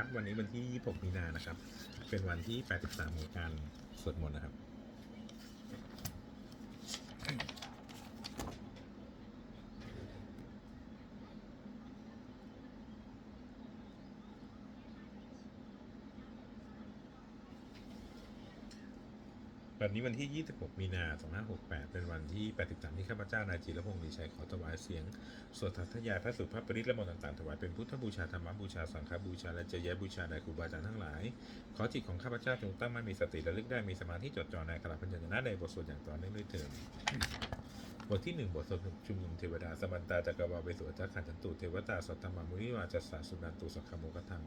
ครับ วันนี้วันที่ 26 มีนานะครับ เป็นวันที่ 83 ของการสวดมนต์นะครับ วันนี้วันที่ 26 มีนา 2568 เป็นวันที่ 83 ที่ข้าพเจ้านายจิรพงศ์ดีชัยขอถวายเสียง สวดทัศยายพระสุภาพปริศและมนต์ต่างๆ ถวายเป็นพุทธบูชาธรรมบูชา สังฆบูชา และเจยบูชาในครูบาอาจารย์ทั้งหลาย ขอจิตของข้าพเจ้าจงตั้งมั่นมีสติระลึกได้มีสมาธิจดจ่อในขณะพันยนะในบทสวดอย่างต่อเนื่องด้วยเถิด บทที่หนึ่งบทสวดชุมนุมเทวดาสมันตาจักรวาลเวสุจักขันตันตุเทวตาสัตตมามุนิวาจัสสาสุนันตุสักขโมกทัง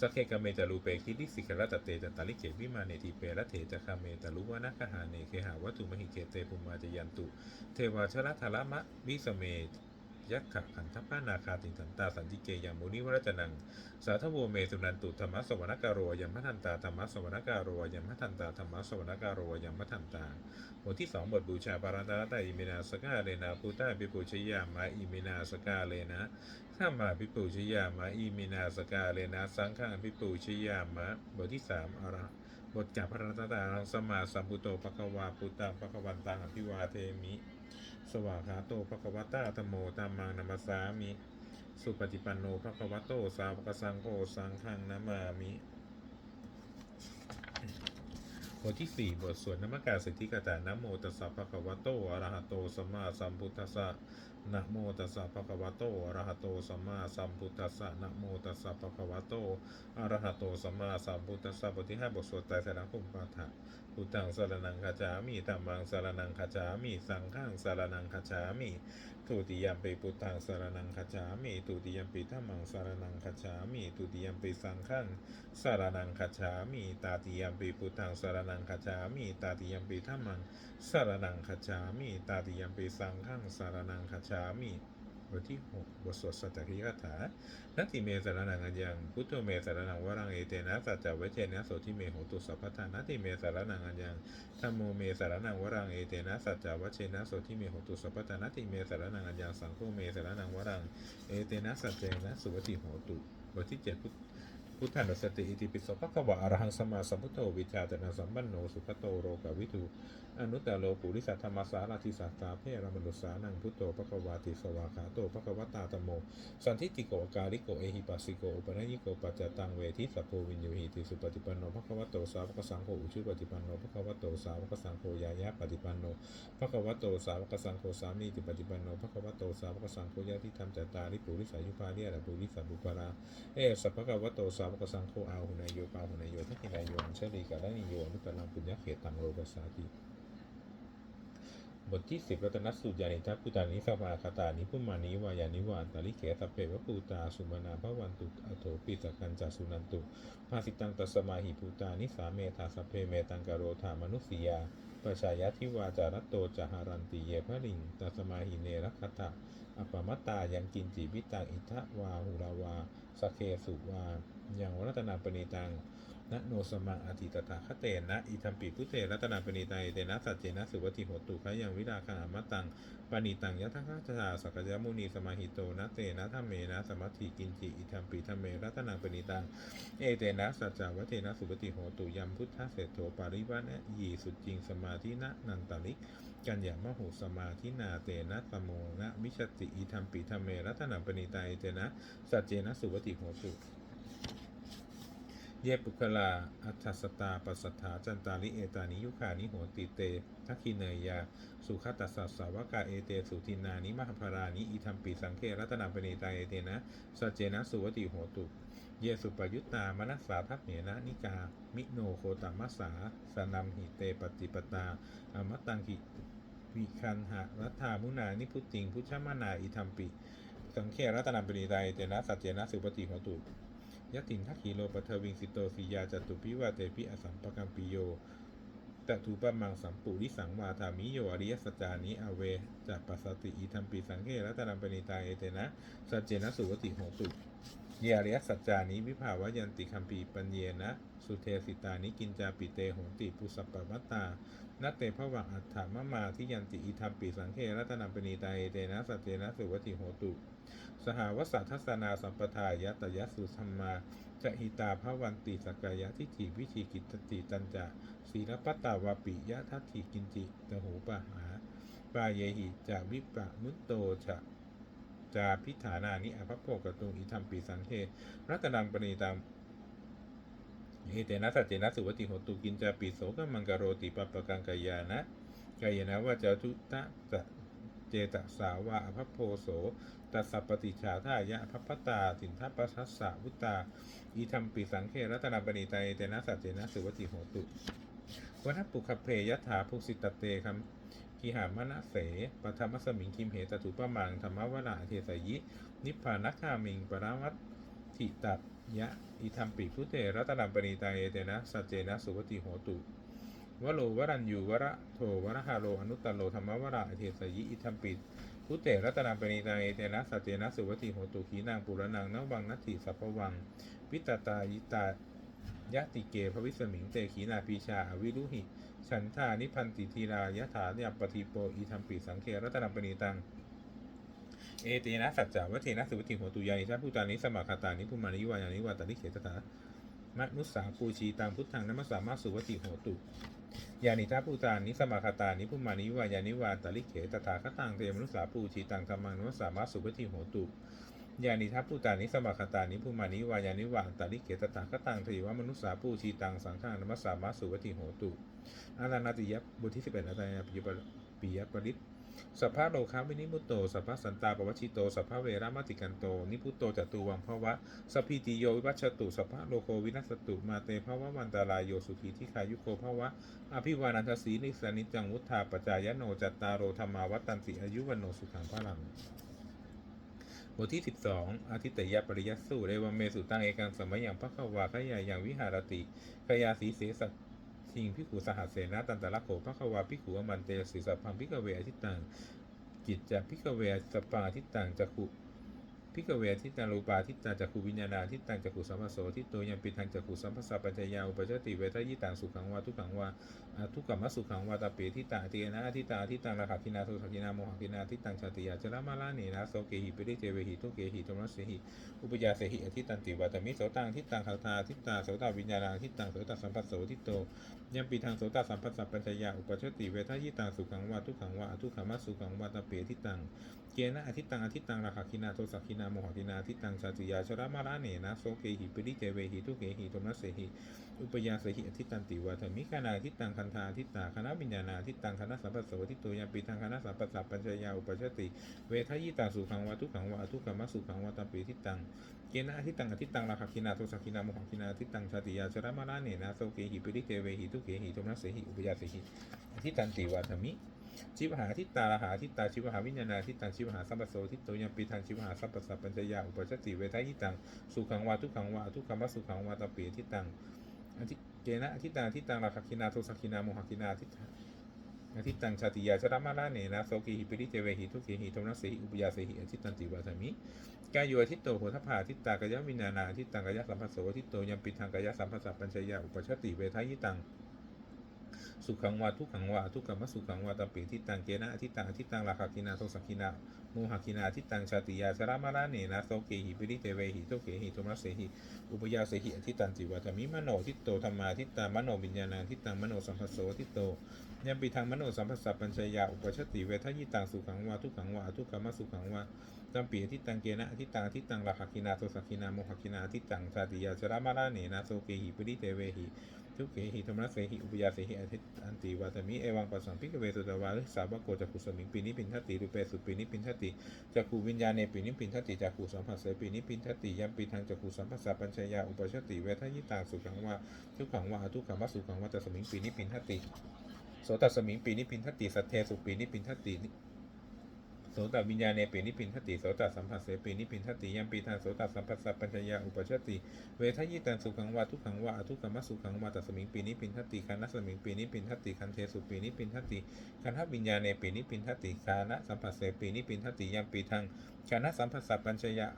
สักเคกเมจารูเปคิริสิกรตเตจันตาลิเกวิมาเนติเปรเถจักาเมตาลุวนะคหาเนเคหาวัตุมหิเกเตปุมาจยันตุ เทวาชรทารมะวิสเม ยักขะขันทัพพานาคาติงสันตาสันติเกยามุนิวรจนัง สาธโวเมสุนันตุธรรมสวนการโรยัมพัทันตาธรรมสวนการโรยัมพัทันตาธรรมสวนการโรยัมพัทันตาบทที่สองบทบูชาปารันตาตาอิมินาสกาเลนะปุตตาปิปุชยามาอิมินาสกาเลนะข้ามาปิปุชยามาอิมินาสกาเลนะสังฆังปิปุชยามะบทที่สามอระบทจากพระรัตตารังสมมาสัมพุโตปะคะวาปุตตังปะคะวันตังอภิวาเทมิ สวากาโตภควตาธโมตัมมังนัมสสามิ สุปฏิปันโนภควโต สาวกสังโฆสังฆังนามามิบทที่สี่บทสวดนมกาสิทธิกตานะโมตัสสะภะคะวะโตอะระหะโตสัมมาสัมพุทธัสสะนะโมตัสสะภะคะวะโตอะระหะโตสัมมาสัมพุทธัสสะนะโมตัสสะภะคะวะโตอะระหะโตสัมมาสัมพุทธัสสะบทที่ห้าบทสวดไตรสรณคมปาฐะ พุทธังสรนังคาจามิธัมมังสรนังคาจามิสังฆังสรนังคาจามิทุติยมปิพุทธังสรนังคาจามิทุติยมปิธัมมังสรนังคาจามิทุติยมปิสังฆังสารนังคาชามิตาติยมปพุทธังสารนังคาชามิตาติยมปธรรมังสารนังคาชามิตาติยมปสังฆังสารนังคาชามิ บทที่หกบทสวดสัจคิกถานัติเมสารนังอัญญังพุทโธเมสารนังวรังเอเตนะสัจจเวเจนะโสทิเมโหตุสัพพทานัติเมสารนังอัญญังธัมโมเมสารนังวรังเอเตนะสัจจเวเจนะโสทิเมโหตุสัพพทานัติเมสารนังอัญญังสังโฆเมสารนังวรังเอเตนะสัจเจนะสุวติโหตุบทที่เจ็ดพุท พุทธันสติอิติปิโสภะคะวะอรหังสมาสัมพุทโธวิชาจนะสัมปันโนสุขโตโรกวิทูอนุตตโลปุริสัทธรรมสาราทิสัตตาเพรมนุสานังพุทโธภะคะวาติสวาขาโตภะคะวตาตโม สันทิติโกกาลิโกเอหิปัสสิโกอุปนัญิโกปัจจตังเวทิสัพโพวินโยหิติสุปฏิปันโนภะคะวโตสาวกสังโฆอุชุปฏิปันโนภะคะวโตสาวกสังโฆยายะปฏิปันโนภะคะวโตสาวกสังโฆสามีติปฏิปันโนภะคะวโตสาวกสังโฆยะที่ทำจัตตาริปุริสายุปาเรียระปุริสัพปุปาราเอสัพพะกวโตสาวกสังโฆอาหุนายโยปาหุนายโยทักขินายโยอัญเชลีกาลนิโยนุตตรังปุญญเขตังโลกัสสาติบทที่สิบรัตนสุญานิทัพุตานิสมาคตานิพุมานิวายานิวานตาลิเกสเปวะปูตาสุมานาภวันตุอโถปิตกันจาสุนันตุภาสิตังตัสมาหิภูตานิสาเมธาสเพเมตังกโรธามนุสียา ประชายะทิวาจารตโตจหารันติเยพระลิงตัสมาหิเนรคตะอปมัตตายังกินจิวิตังอิทะวาหุราวาสเคสุวายังวรัตนาปณิตัง นะโนสมังอธิตถาคเตนะอิทัมปิพุเตรัตนาปณิตายเตนะสัจเจนะสุวัติโหตุขยังวิราคังอมตังปณิตังยะทังคัจจาสักยมุนีสมาหิโตนะเตนะทัมเมนะสมัติกินจิอิทัมปิทัมเมรัตนาปณิตังเอเตนะสัจจาวเตนะสุวัติโหตุยัมพุทธเศรษโธปาริวะนะยีสุจริงสมาธินะนันตลิกกัญญามโหสมาธินาเตนะตโมนะวิชติอิทัมปิทัมเมรัตนาปณิตายเตนะสัจเจนะสุวัติโหตุ เยปุคลา อัฏฐสตาปัสสทธาจันตาลิเอตานิยุคานิโหติเตทักขิเนยยาสุขตัสสะสาวกาเอเตสุทินานิมหภารานิอิทัมปิสังเครัตนาปณิตาเอเตนะสัจเจนะสุวติโหตุ เยสุปยุตตามนัสสาทัพเหนะนิกา มิโนโคตมัสสาสนัมหิเตปฏิปตา อมตตังกิวิคันหะรัฐามุนานิพุตติงพุชมานาอิทัมปิสังเครัตนาปณิตาเอเตนะสัจเจนะสุปฏิโหตุ ยะตินทักขีโลปัทวิงสิโตสิยาจตุพิวาเตปิอสัมปกัมปิโยตถูปะมังสัมปุริสังวาธามิโยอริยสัจจานิอเวจัปปัสสติอิทัมปิสังเกรัตนัมปณิตาเอเตนะสัจเจนะสุวติโหตุ เยอริยสัจจานิวิภาวยันติคัมปีปัญเยนะ สุเทสิตานิกินจาปิเตโหติปุสปปวัตตานัตเตภวังอัฏฐามะมาที่ยันติอิทัมปีสังเครัตนัมปณีตาเอเตนะสัจเจนะสุวัติโหตุ สหวสัทัสนาสัมปทายะตยสุธรรมาจะหิตาภวันติสกายะทิฏฐิวิธีกิตติตันจะศีลปัตตาวาปิยะทัตถิกินจิตหูปะหาปาเยหิจะวิปะมุตโตจะ จาพิฐานานิอภพโภกตุงอิทัมปีสังเครัตนังปณีตามเอเตนะสัจเจนะสุวัติโหตุกินจาปิโสกมังกโรติปปะกังกายานะกายนะว่าจะทุตะจะเจตสาวาอภพโพโสตัสสะปฏิชาทายะพัพตาสินทัปปัสสะวุตตาอีธรรมปิสังเครัตนาปณิตาเตนะสัจเจนะสุวัติโหตุวัฏปุคเพยถาภูสิตตเตคัม กิหามนะเสปธรรมสมิงคิมเหตตุปะมังธรรมวนาเทสยิ นิพพานัคามิงปราวัตถิตัตยะอีธรรมปิพุเตรัตนาปณิตาเตนะสัจเจนะสุวัติโหตุวโรวรัญยูวระโทวรหาโรอนุตตโรธรรมวราเทสยิอิธรรมปิพุเตรัตนาปณิตาเอเตนะสัจเจนะสุวัติโหตุขีนางปุรนังนวังนัตถิสัพพวังวิตตายิตายะติเกภวิสมิงเตขีนาปีชาอวิรุหิ ฉันทานิพันติทีรายะถายาปฏิโปอีธรรมปิสังเครัตนาปณิตัง เอเตนะสัจจาวัเทนะสุวัติโหตุยานิชาพุตานิสมาคาตานิพุมานิวายานิวาตานิเขตตามนุสสาปูชีตังพุทธังนัมสสามาสุวัติโหตุยานิทาปูตานิสมาคาตานิพุมานิวายานิวาตาลิเขตถาคตังเตมนุสสาปูชีตังธรรมังนัมสสามาสุวัติโหตุ ยานิทัพปูตานิสมาคตานิภูมานิวายานิวาตาลิเกตตาคตังทวามนุษสาปูชีตังสังฆานมัสสามาสุวติโหตุอารานาติยะบทที่สิบเอ็ดอาตายปิยปิยปริตสัพพะโลคาวินิมุตโต สัพพะสันตาปวัชิโต สัพพะเวรามติกันโต นิพุตโตจตุวังภวะสัพพิติโยวิวัชตุ สัพพะโลโควินัสตุ มาเตภวะมันตารายโยสุขีทิคายุโกภวะ อภิวานันทสีนิสานิจังวุธาปจายโนจัตตารโรธรรมาวัตตันติอายุวันโนสุขังพลัง บทที่ 12 อาทิตยปริยัสสูเรวเมสุตังเอกังสมัยอย่างพระขวาขยาอย่างวิหารติขยาสีเสสัทิงพิขูสหัสเสนาตันตะละโขพระขวาพิขูอมันเตสิสัพพังพิกเวอทิตังกิจจะพิกเวสปาทิตังจักขุ พิกเวทิตังรูปาทิตังจักขุวิญญาณาทิตังจักขุสัมปโสทิโตยังปิทังจักขุสัมปสัปัญญายาอุปจติเวทยิตังสุขังวาทุขังวาทุกขมัสุขังวาตาเปทิตาเตนะทิตาทิตังราคาคินาโทสักินาโมหกินาทิตังชาติยาจรามาลาเนนะโสเกหิปิริเจเวหิทุเกหิโทมัสเสหิอุปยาเสหิอทิตันติวัตมิโสตังทิตังคาตาทิตาโสตวิญญาณาทิตังโสตสัมปโสทิโตยัมปีทางโสตสัมปัสสะปัญญายาอุปชติเวทยิตังสุขังวาทุขังวาทุขมัสุขังวาตาเปทิตังเกนะอทิตังอทิตังราคาคินาโทสักินาโมหกินาทิตังชาติยาจรามาลาเนนะโสเกหิปิริเจเวหิทุเกหิโทมัสเสหิอุปยาเสหิอธิตันติวาธมิกานาทิตังคันธาทิตาคณะวิญญาณาทิตังคณะสัมปัสสวทิโตยาปีทางคณะสัมปัสสะปัญญาอุปชติ เวทยิตาสุขังวาทุขังวาทุกขมสุขังวาตัมปีทิตังเกณะอธิตังอธิตังราคาคินาโทสักคินาโมหคินาทิตังชาติยาชรามาลาเนนะโสเกหิปิริเกเวหิทุเกหิโทมัสเสหิอุปยาเสหิอธิตันติวาธมิ ชิวหาทิตาราหาทิตาชิวหาวิญญาณาทิตังชิวหาสัมปโสทิตโตยังปีทางชิวหาสัมปสัพปัญญายาอุปชติเวทายิตังสุขังวาทุขังวาทุกขมสุขังวาตปีทิตังอธิเกณะอธิตังอธิตังราคคินาโทสักคินาโมหคินาทิตอธิตังชาติยาชรมาลาเนนะโสกิหิปิริเจเวหิทุเกหิโทนัสสหิอุปยาเสหิอธิตันติวาธมิกายโยทิตโตโหทพาทิตากายวิญญาณาทิตังกายสัมปัสโสทิตโตยังปีทางกายสัมปัสสะปัญญายาอุปชติเวทยิตัง สุขังวาทุกขังวาทุกขมสุขังวาตปิทิตังเกนะอทิตังอทิตังราคาคินาโทสักคินาโมหคินาอทิตังชาติยาสรามาลาเนนะโสเกหิปิริเตเวหิโตเกหิโทมัสเสหิอุปยาเสหิอทิตันติวัตมิมโนทิโตธรรมาทิตามโนวิญญาณาทิตังมโนสัมปัสโสทิโตยัมปีทางมโนสัมปัสสะปัญชยาอุปชติเวทยิตังสุขังวาทุกขังวาทุกขมสุขังวาตัมปีอทิตังเกนะอทิตังอทิตังราคาคินาโทสักคินาโมหคินาอทิตังชาติยาสรามาลาเนนะโสเกหิปิริเตเวหิ ทุกเขหิธรรมะเสหิอุปยาเสหิอธิอันติวาตมิเอวังปัสสัมพิกเวสุตวาลิสาวโกจักขุสมิงปีนิพินทติรูเปสุปีนิพินทติจักขุวิญญาณเนปีนิพินทติจักขุสัมผัสเสปีนิพินทติยัมปีทางจักขุสัมผัสสะปัญชยาอุปชติเวทยิตางสุขังวาทุกขังวาทุกขังวาสุขังวาจัสมิงปีนิพินทติโสตัสมิงปีนิพินทติสัทเทสุปีนิพินทติ สตวิญญาณเนปีนิพินทติโสตสัมผัสเสปีนิพินทติยัมปีทางโสตสัมผัสสะปัญชยาอุปชติ เวทยิตังสุขังวาทุขังวาอทุกขมสุขังวาตัสมิงปีนิพินทติคันนัสมิงปีนิพินทติคันเทสุปีนิพินทติคันทวิญญาณเนปีนิพินทติคานะสัมผัสเสปีนิพินทติยัมปีทางคานะสัมผัสสะปัญชยา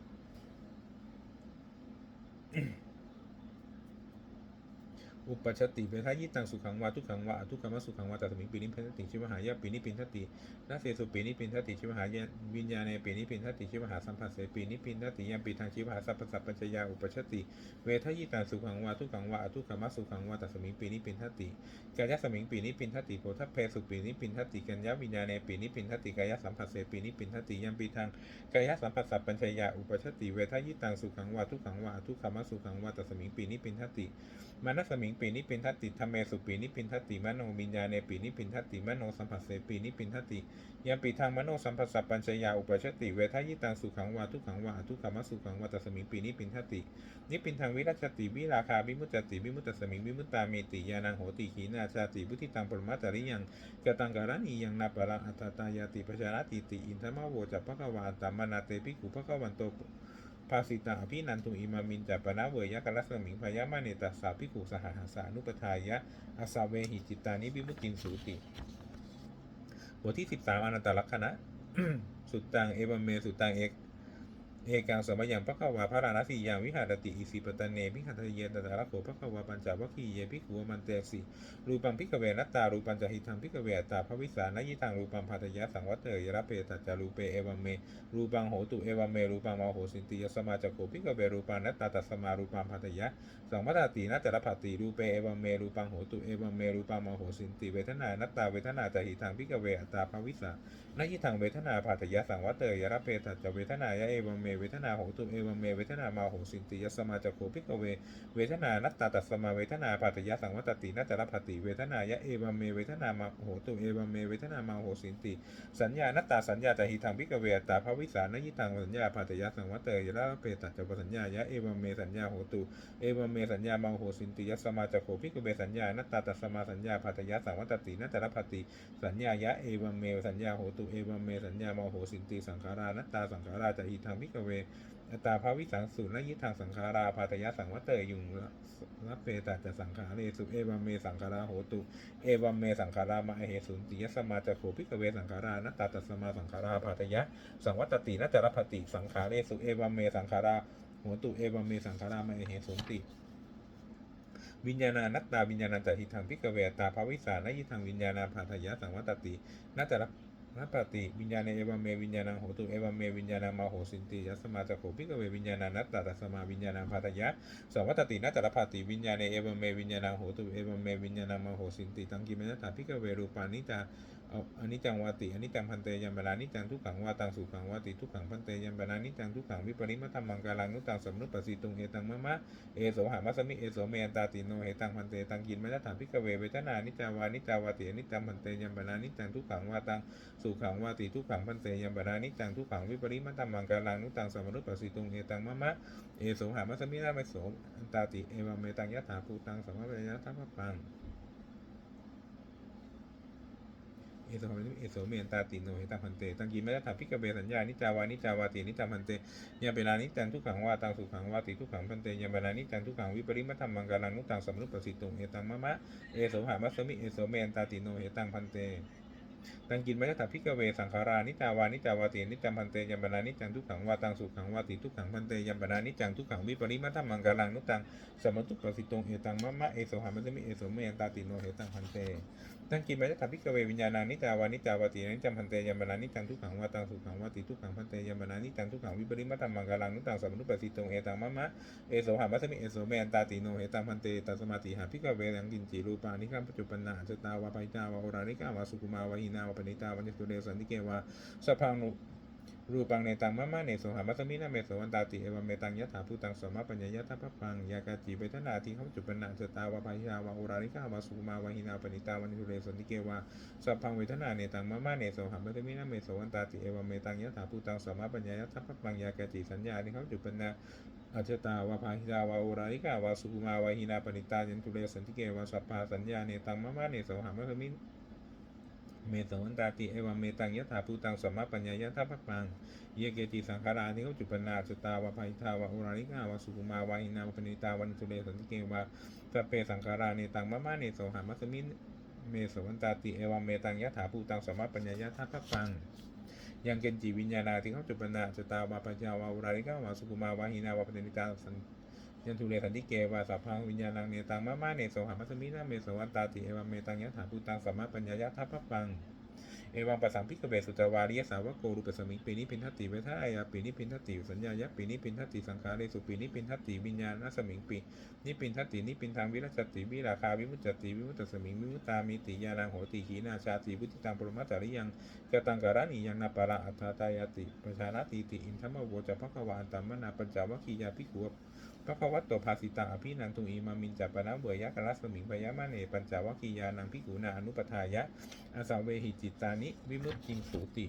อุปชติเวทายิตังสุขังวาทุกขังวาทุกขมสุขังวาตัสมิงปีนิพินทติชิวหายะปีนิพินทตินาเสสุปีนิพินทติชิวหายะวิญญาณในปีนิพินทติชิวหาสัมผัสเสปีนิพินทติยามปีทางชิวหาสัพพสัพปัญจยาอุปชติ เวทายิตังสุขังวาทุกขังวาทุกขมสุขังวาตัสมิงปีนิพินทติกายะสมิงปีนิพินทติโพธเพสุปีนิพินทติกัญญาวิญญาณในปีนิพินทติกายะสัมผัสเสปีนิพินทติยามปีทางกายะสัมผัสสัพปัญจยาอุปชติ เวทายิตังสุขังวาทุกขังวาทุกขมสุขังวาตัสมิงปีนิพินทติมานัสมิงปีนิปินทัตติธรรมเมสุปีนิปินทัตติมโนวิญญาเนปีนิปินทัตติมโนสัมผัสเสปีนิปินทัตติยามปีทางมโนสัมผัสสัพปัญชยาอุปชติเวทายิตังสุขังวาทุขังวาทุกขมสุขังวาตัสมิงปีนิปินทัตตินิปินทางวิรัชติวิราคาวิมุตติวิมุตตสมิงวิมุตตาเมติยานังโหติขีนาชาติบุติตังปรมาจาริยังกตังการณียังนาปรังอัตตายาติปชารติติอินทมะโวจัพพะกวาตัมมนาเตปิกุภะกวันโต ภาสิตาอภินันทุอิมามินจัปนะเวยะกัลสมิงพยามาเนตัสสาพิขุสหหัสานุปทายะอาสาเวหิจิตานิวิมุตินสูติบทที่ 13อนันตลักษณะสุดตังเอวเมสุดตังเอก เอกังสมยังพระกวาพระราณสียังวิหารติอิสิปตะเนพิขัตเยตตาลโขพระกวาปัญจวัคคีเยพิขุวมันเตสิรูปังพิกเวนัตตารูปัญจหิทังพิกเวอตตาพระวิสานยิตังรูปังพัตยะสังวัตเตยระเปตัจารูเปเอวเมรูปังโหตุเอวเมรูปังมาโหสินติยสมาจโคพิกเวรูปังนัตตาตัสมารูปังพัตยะสังวัตตินัตตรพัตติรูเปเอวเมรูปังโหตุเอวเมรูปังมาโหสินติเวทนานัตตาเวทนาจหิทังพิกเวอตตาพระวิสานยิทังเวทนาพัตยะสังวัตเตยระเปตัจเวทนายะเอวเมเวทนาโหตุเอวเมเวทนามาโหสินติยสมาจโคพิกเว เวทนานัตตาตัสมาเวทนาปัตยะสังวัตตินัตตรพัตติเวทนายะเอวเมเวทนามาโหตุเอวเมเวทนามาโหสินติ สัญญานัตตาสัญญาจหิทังพิกเวอัตตาภวิสานยิทังสัญญาปัตยะสังวัตเตยระเปตัจจปสัญญายะเอวเมสัญญาโหตุเอวเมสัญญามาโหสินติยสมาจโคพิกเวสัญญานัตตาตัสมาสัญญาปัตยะสังวัตตินัตตรพัตติสัญญายะเอวเมสัญญาโหตุเอวเมสัญญามาโหสินติสังขารานัตตาสังขาราจหิทังพิกเวอัตตาภาวิสังสุนยิทางสังขาราพาตยะสังวัตเตยุงละเปตาจะสังขาเรสุเอวัมเมสังขาราโหตุ เอวัมเมสังขารามาเหสุนติยสมาจะโขพิกเวสังขารานัตตาตัสมาสังขาราพาตยะสังวัตตินัตตรพติสังขาเรสุเอวัมเมสังขาราโหตุเอวัมเมสังขารามาเหสุนติวิญญาณานัตตาวิญญาณจหิทังพิกเวตาภาวิสานยิทังวิญญาณาพาตยะสังวัตตินัตตร นัปติวิญญาณเอวเมวิญญาณังโหตุเอวเมวิญญาณังมาโหสินติยัสมาจักโขพิกเววิญญาณานัตตาตัสมาวิญญาณังพัตยะสวัตตินัตตรพัติวิญญาณเอวเมวิญญาณังโหตุเอวเมวิญญาณังมาโหสินติตังกิเมนัตตาพิกเวรูปานิตา เอาอนิจจังวาติอันิจจังพันเตยัมเบลานิจังทุกขังวาตังสุขังวาติทุกขังพันเตยัมเบลานิจังทุกขังวิปริมัตตังมังกาลังนุตังสมนุปสิตุงเอตังมะมะเอโสหามัสมิเอโสเมยนตาติโนเหตังพันเตตังกินมนัตถาพิกเวเวทนานิจาวานิจาวาติอนิจจังพันเตยัมเบลานิจังทุกขังวาตังสุขังวาติทุกขังพันเตยัมปนานิจังทุกขังวิปริมัตตังมังกาลังนุตังสมรุปสิตุงเอตังมะมะเอโสหามัสมินาเมโสอันตาติเอวเมตังยะถาภูตังสัมมะเวยะทัพพัง เอโสหมัสมิเอโสเมนตาติโนเอตังพันเตตังกินไม่ได้ถาพิกเบสัญญานิจาวานิจาวาตินิจังพันเตยามเปนานิจังทุกขังวาตังสุขังวาติทุกขังพันเตยามเปนานิจังทุกขังวิปริมัตตังมังกาลังนุตังสมรุปปสิตุงเอตังมะมะเอโสหามัสมิเอโสเมนตาติโนเอตังพันเตตังกินมัจถพิกเวสังขารานิจาวานิจาวาตินิจังพันเตยัมปนานิจังทุกขังวาตังสุขังวาติทุกขังพันเตยัมปนานิจังทุกขังวิปริมัตถมังกาลังนุตังสมตุปปสิตงเอตังมะมะเอโสหามัสมิเอโสเมยนตาติโนเฮตังพันเต ตังกินมัจถพิกเววิญญาณานิจาวานิจาวาตินิจัมพันเตยามานานิจังทุกขังวาตังสุขังวาติทุกขังพันเตยามานานิจังทุกขังวิปริมัตถมังกาลังนุตังสมนุปัสสิตงเอตังมะมะเอโสหามัสมิเอโสเมยนตาติโนเฮตังพันเตตัสมาติหาพิกเวลังกินจิรูปานิคัมปัจจุปนาจตาวาปัยตาวาโอรานิกาวาสุกุมาวาหินาวาปณิตาวันิสุเรสันติเกวาสพังนุ รูปังในตังมะมะเนโสหามัสมินาเมโสวันตาติเอวเมตังยะถาภูตังสมะปัญญายะทัพพพังยากาจิเวทนาทิเขาจุปนาจตาวาปาหิยาวาอุราริกาวาสุมาวาหินาปณิตาวันทุเรสันติเกวาสัพพังเวทนาเนตังมะมะเนโสหามัสมินาเมโสวันตาติเอวเมตังยะถาภูตังสมะปัญญายะทัพพพังยากาจิสัญญาทิเขาจุปนาอัจจตาวาภาหิตาวาอุราริกาวาสุมาวาหินาปณิตายันทุเรสันติเกวาสัพพาสัญญาเนตังมะมะเนโสหามัสมิ เมตวันตาติเอวเมตังยะถาภูตังสมมาปัญญายะทัพพังเยเกติสังขารานิเขาจุปนาสตาวาภัยทาวาอุราริกาวาสุกุมาวาหินาวปณิตาวันสุเรสันติเกวาสเปสังขาราเนตังมะมะเนโสหามัสมินเมสวันตาติเอวเมตังยะถาภูตังสมมาปัญญายะทัพพังยังเกณจิวิญญาณาที่เขาจุปนาสตาวาปัญญาวาอุราริกาวาสุกุมาวาหินาวาปณิตาสัน ยันทุเรสันติเกวาสัพพังวิญญาณังเนตังมะมะเนโสหามัสมินาเมโสวันตาติเอวังเมตังยะถาภูตังสัมมาปัญญายะทัพพะปังเอวังปัสสัมพิกเวสุตวาริยสาวโกรุปสมิงปีนิพินทติเวทายาปีนิพินทติสัญญายะปีนิพินทติสังขารเรสุปีนิพินทติวิญญาณสมิงปีนิพินทตินิพินทางวิรัชติวิราคาวิมุตติวิมุตตสมิงวิมุตตามิติยานังโหติขีนาชาติวุติตังปรมัตตาริยังกตังการานิยังนาปาระอัฏฐตายติประชานาติติอินทมโวจะภควาอันตมนาปัญจวัคคียาภิกขุ พระคววัตโตภาสิตังอภินันทุอีมามินจัปปนะเบยะกะลัสมิงพยามะเนปัญจวัคคียานังภิกขุนาอนุปทายะอาสาเวหิจิตานิ วิมุตติงสูติ